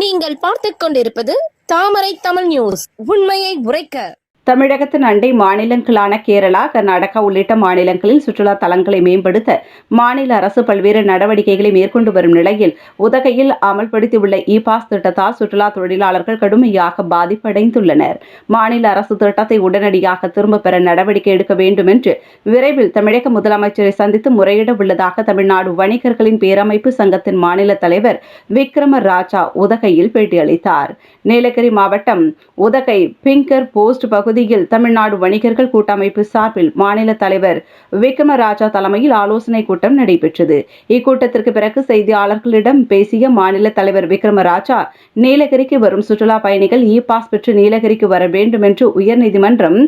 நீங்கள் பார்த்து கொண்டிருப்பது தாமரை தமிழ் நியூஸ். உண்மையை உரைக்க. தமிழகத்தின் அண்டை மாநிலங்களான கேரளா கர்நாடகா உள்ளிட்ட மாநிலங்களில் சுற்றுலா தலங்களை மேம்படுத்த மாநில அரசு பல்வேறு நடவடிக்கைகளை மேற்கொண்டு வரும் நிலையில் உதகையில் அமல்படுத்தியுள்ள இ பாஸ் திட்டத்தால் சுற்றுலா தொழிலாளர்கள் கடுமையாக பாதிப்படைந்துள்ளனர். மாநில அரசு திட்டத்தை உடனடியாக திரும்பப் பெற நடவடிக்கை எடுக்க வேண்டும் என்று விரைவில் தமிழக முதலமைச்சரை சந்தித்து முறையிட உள்ளதாக தமிழ்நாடு வணிகர்களின் பேரமைப்பு சங்கத்தின் மாநில தலைவர் விக்ரம ராஜா உதகையில் பேட்டியளித்தார். நீலகிரி மாவட்டம் உதகை பிங்கர் போஸ்ட் பகுதியில் தமிழ்நாடு வணிகர்கள் கூட்டமைப்பு சார்பில் மாநில தலைவர் விக்ரமராஜா தலைமையில் ஆலோசனை கூட்டம் நடைபெற்றது. இக்கூட்டத்திற்கு பிறகு செய்தியாளர்களிடம் பேசிய மாநில தலைவர் விக்ரமராஜா நீலகிரிக்கு வரும் சுற்றுலா பயணிகள் இ பாஸ் பெற்று நீலகிரிக்கு வர வேண்டும் என்று உயர்நீதிமன்றம்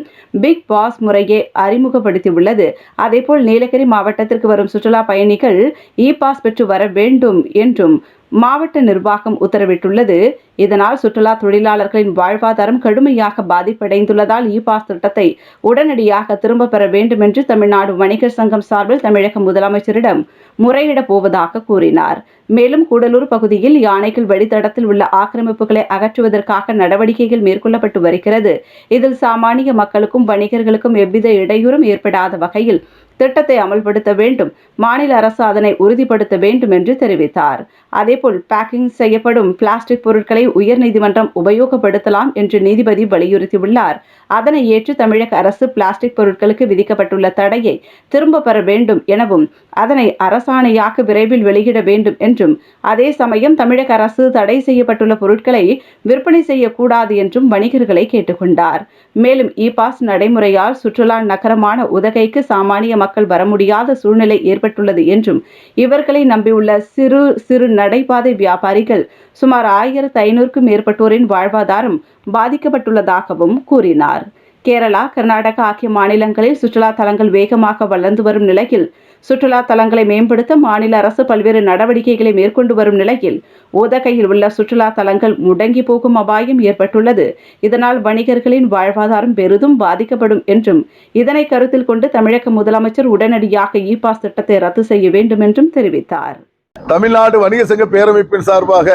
பிக் பாஸ் முறையை அறிமுகப்படுத்தியுள்ளது. அதேபோல் நீலகிரி மாவட்டத்திற்கு வரும் சுற்றுலா பயணிகள் இ பாஸ் பெற்று வர வேண்டும் என்றும் மாவட்ட நிர்வாகம் உத்தரவிட்டுள்ளது. இதனால் சுற்றுலா தொழிலாளர்களின் வாழ்வாதாரம் கடுமையாக பாதிப்படைந்துள்ளதால் இ பாஸ் திட்டத்தை உடனடியாக திரும்ப பெற வேண்டும் என்று தமிழ்நாடு வணிகர் சங்கம் சார்பில் தமிழக முதலமைச்சரிடம் முறையிடப் போவதாக கூறினார். மேலும் கூடலூர் பகுதியில் யானைகள் வழித்தடத்தில் உள்ள ஆக்கிரமிப்புகளை அகற்றுவதற்காக நடவடிக்கைகள் மேற்கொள்ளப்பட்டு வருகிறது. இதில் சாமானிய மக்களுக்கும் வணிகர்களுக்கும் எவ்வித இடையூறும் ஏற்படாத வகையில் திட்டத்தை அமல்படுத்த வேண்டும். மாநில அரசு அதனை உறுதிப்படுத்த வேண்டும் என்று தெரிவித்தார். அதேபோல் பேக்கிங் செய்யப்படும் பிளாஸ்டிக் பொருட்களை உயர்நீதிமன்றம் உபயோகப்படுத்தலாம் என்று நீதிபதி வலியுறுத்தியுள்ளார். அதனை ஏற்று தமிழக அரசு பிளாஸ்டிக் பொருட்களுக்கு விதிக்கப்பட்டுள்ள தடையை திரும்ப பெற வேண்டும் எனவும் அதனை அரசாணையாக விரைவில் வெளியிட வேண்டும் என்று என்றும் அதே சமயம் தமிழக அரசு தடை செய்யப்பட்டுள்ள பொருட்களை விற்பனை செய்யக்கூடாது என்றும் வணிகர்களை கேட்டுக்கொண்டார். மேலும் இ பாஸ் நடைமுறையால் சுற்றுலா நகரமான உதகைக்கு சாமானிய மக்கள் வர முடியாத சூழ்நிலை ஏற்பட்டுள்ளது என்றும் இவர்களை நம்பியுள்ள சிறு சிறு நடைபாதை வியாபாரிகள் சுமார் ஆயிரத்து ஐநூறுக்கும் மேற்பட்டோரின் வாழ்வாதாரம் பாதிக்கப்பட்டுள்ளதாகவும் கூறினார். கேரளா கர்நாடகா ஆகிய மாநிலங்களில் சுற்றுலா தலங்கள் வேகமாக வளர்ந்து வரும் நிலையில் சுற்றுலா தலங்களை மேம்படுத்த மாநில அரசு பல்வேறு நடவடிக்கைகளை மேற்கொண்டு வரும் நிலையில் உதகையில் உள்ள சுற்றுலா தலங்கள் முடங்கி போகும் அபாயம் ஏற்பட்டுள்ளது. இதனால் வணிகர்களின் வாழ்வாதாரம் பெரிதும் பாதிக்கப்படும் என்றும் இதனை கருத்தில் கொண்டு தமிழக முதலமைச்சர் உடனடியாக இ பாஸ் திட்டத்தை ரத்து செய்ய வேண்டும் என்றும் தெரிவித்தார். தமிழ்நாடு வணிக சங்க பேரமைப்பின் சார்பாக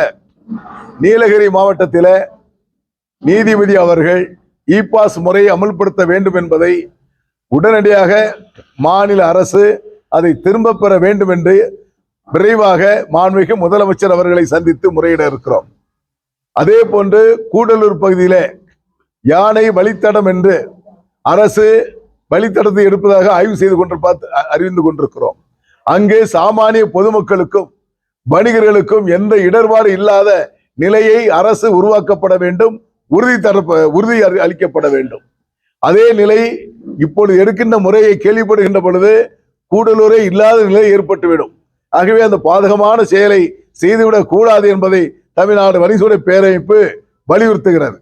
நீலகிரி மாவட்டத்தில் நீதிபதி அவர்கள் இ பாஸ் முறையை அமல்படுத்த வேண்டும் என்பதை உடனடியாக மாநில அரசு அதை திரும்ப பெற வேண்டும் என்று விரைவாக மாண்புமிகு முதலமைச்சர் அவர்களை சந்தித்து முறையிட இருக்கிறோம். அதே போன்று கூடலூர் பகுதியில் யானை வழித்தடம் என்று அரசு வழித்தடத்தை எடுப்பதாக ஆய்வு செய்து கொண்டு பார்த்து அறிந்து கொண்டிருக்கிறோம். அங்கே சாமானிய பொதுமக்களுக்கும் வணிகர்களுக்கும் எந்த இடர்பாடு இல்லாத நிலையை அரசு உருவாக்கப்பட வேண்டும். உறுதி தரப்ப உறுதி அளிக்கப்பட வேண்டும். அதே நிலை இப்பொழுது எடுக்கின்ற முறையை கேள்விப்படுகின்ற பொழுது கூடலூரே இல்லாத நிலை ஏற்பட்டுவிடும். ஆகவே அந்த பாதகமான செயலை செய்துவிடக் கூடாது என்பதை தமிழ்நாடு வணிகசூட பேரமைப்பு வலியுறுத்துகிறது.